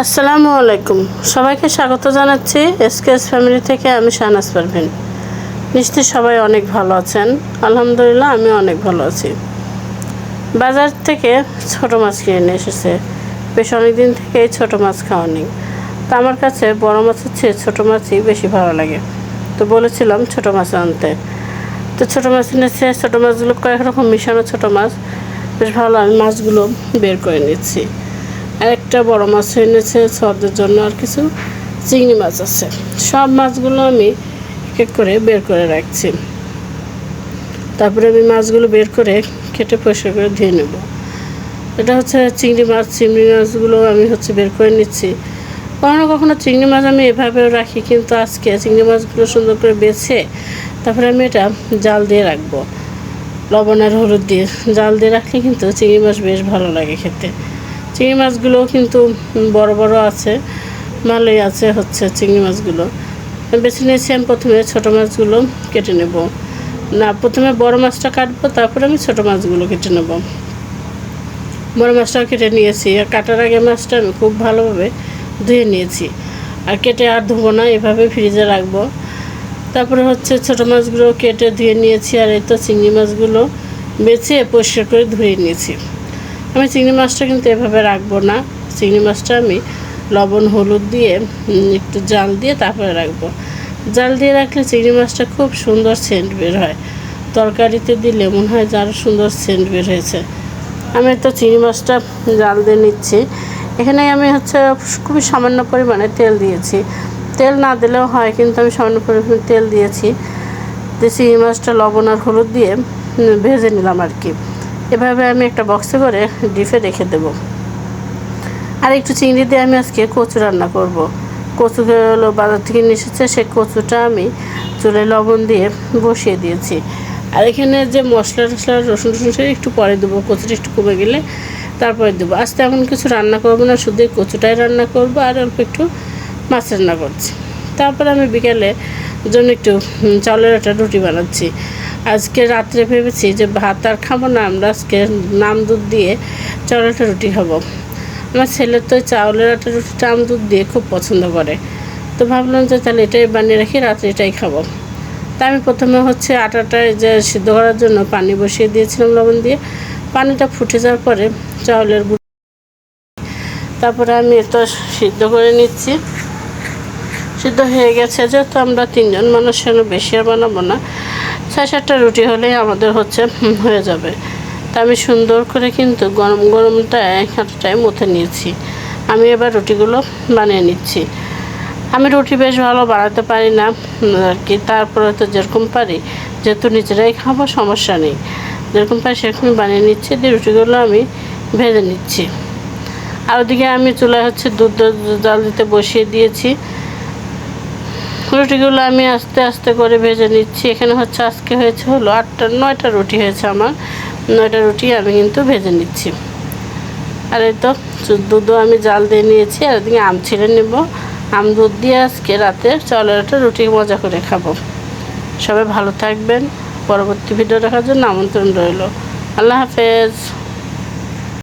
আসসালামু আলাইকুম। সবাইকে স্বাগত জানাচ্ছি এসকেএস ফ্যামিলি থেকে আমি শাহনাজ পারভিন। নিশ্চয়ই সবাই অনেক ভালো আছেন। আলহামদুলিল্লাহ আমি অনেক ভালো আছি। বাজার থেকে ছোট মাছ কিনে এসেছে। বেশ অনেক দিন থেকে এই ছোটো মাছ খাওয়া নেই। তা আমার কাছে বড় মাছের চেয়ে ছোটো মাছই বেশি ভালো লাগে। তো বলেছিলাম ছোটো মাছ আনতে। তো ছোটো মাছ এনেছে, ছোটো মাছগুলো কয়েক রকম মিশানো ছোটো মাছ। বেশ ভালো, আমি মাছগুলো বের করে নিচ্ছি। একটা বড় মাছ এনেছে সদের জন্য আর কিছু চিংড়ি মাছ আছে। সব মাছগুলো আমি এক এক করে বের করে রাখছি। তারপরে আমি মাছগুলো বের করে কেটে পরিষ্কার করে ধুয়ে নেব। এটা হচ্ছে চিংড়ি মাছ, চিংড়ি মাছগুলো আমি হচ্ছে বের করে নিচ্ছি। কখনো কখনো চিংড়ি মাছ আমি এভাবেও রাখি, কিন্তু আজকে চিংড়ি মাছগুলো সুন্দর করে বেছে তারপরে আমি এটা জাল দিয়ে রাখব। লবণ আর হলুদ দিয়ে। জাল দিয়ে রাখলে কিন্তু চিংড়ি মাছ বেশ ভালো লাগে খেতে। চিংড়ি মাছগুলো কিন্তু বড় বড় আছে, ভালোই আছে হচ্ছে চিংড়ি মাছগুলো। বেছে নিয়েছি, আমি প্রথমে ছোটো মাছগুলো কেটে নেব। না, প্রথমে বড় মাছটা কাটবো, তারপরে আমি ছোটো মাছগুলো কেটে নেব। বড় মাছটাও কেটে নিয়েছি। আর কাটার আগে মাছটা আমি খুব ভালোভাবে ধুয়ে নিয়েছি। আর কেটে আর ধুবো না, এভাবে ফ্রিজে রাখব। তারপরে হচ্ছে ছোটো মাছগুলো কেটে ধুয়ে নিয়েছি, আর এই তো চিংড়ি মাছগুলো বেছে পরিষ্কার করে ধুয়ে নিয়েছি। আমি চিংড়ি মাছটা কিন্তু এভাবে রাখব না। চিংড়ি মাছটা আমি লবণ, হলুদ দিয়ে একটু জাল দিয়ে তারপরে রাখব। জাল দিয়ে রাখলে চিংড়ি মাছটা খুব সুন্দর সেন্ট বের হয়। তরকারিতে দিলে মনে হয় যে আরও সুন্দর সেন্ট বের হয়েছে। আমি তো চিংড়ি মাছটা জাল দিয়ে নিচ্ছি। এখানে আমি হচ্ছে খুবই সামান্য পরিমাণে তেল দিয়েছি। তেল না দিলেও হয়, কিন্তু আমি সামান্য পরিমাণে তেল দিয়েছি। দিয়ে চিংড়ি মাছটা লবণ আর হলুদ দিয়ে ভেজে নিলাম আর কি। এভাবে আমি একটা বক্সে করে ডিপে রেখে দেবো। আর একটু চিংড়ি দিয়ে আমি আজকে কচু রান্না করব। কচুগুলো বাজার থেকে নিয়ে এসেছে, সেই কচুটা আমি চুলে লবণ দিয়ে বসিয়ে দিয়েছি। আর এখানে যে মশলা টশলা রসুন টসুন সেটা একটু পরে দেবো, কচুটা একটু কমে গেলে তারপরে দেবো। আজ তেমন কিছু রান্না করব না, শুধু কচুটাই রান্না করব আর অল্প একটু মাছ রান্না করছি। তারপরে আমি বিকেলে জন্য একটু চাউলের একটা রুটি বানাচ্ছি। আজকে রাত্রে ভেবেছি যে ভাত আর খাব না, আমরা আজকে নাম দুধ দিয়ে একটা রুটি খাব। আমার ছেলে তো চাউলের আটা রুটিটা আম দুধ দিয়ে খুব পছন্দ করে। তো ভাবলাম যে তাহলে এটাই বানিয়ে রাখি, রাত্রে এটাই খাব। তা আমি প্রথমে হচ্ছে আটাটা যে সিদ্ধ করার জন্য পানি বসিয়ে দিয়েছিলাম লবণ দিয়ে। পানিটা ফুটে যাওয়ার পরে চাউলের গুঁড়ো তারপরে আমি এটা সিদ্ধ করে নিচ্ছি। সিদ্ধ হয়ে গেছে, যেহেতু আমরা তিনজন মানুষ যেন বেশি আর বানাবো না। ছয় সাতটা রুটি হলেই আমাদের হচ্ছে হয়ে যাবে। তা আমি সুন্দর করে কিন্তু গরম গরমটা এক হাঁটাটায় মথে নিয়েছি। আমি এবার রুটিগুলো বানিয়ে নিচ্ছি। আমি রুটি বেশ ভালো বানাতে পারি না আর কি। তারপরে তো যেরকম পারি, যেহেতু নিজেরাই খাব, সমস্যা নেই। যেরকম পারি সেরকমই বানিয়ে নিচ্ছি, দিয়ে রুটিগুলো আমি ভেজে নিচ্ছি। আর ওদিকে আমি চুলায় হচ্ছে দুধ, জাল দিতে বসিয়ে দিয়েছি। রুটিগুলো আমি আস্তে আস্তে করে ভেজে নিচ্ছি। এখানে হচ্ছে আজকে হয়েছে হলো আটটা, নয়টা রুটি হয়েছে আমার। নয়টা রুটি আমি কিন্তু ভেজে নিচ্ছি। আর এই তো দুধও আমি জাল দিয়ে নিয়েছি, আর এদিকে আম ছিঁড়ে নেব। আম দুধ দিয়ে আজকে রাতে চালের একটা রুটি মজা করে খাব। সবাই ভালো থাকবেন। পরবর্তী ভিডিও দেখার জন্য আমন্ত্রণ রইল। আল্লাহ হাফেজ।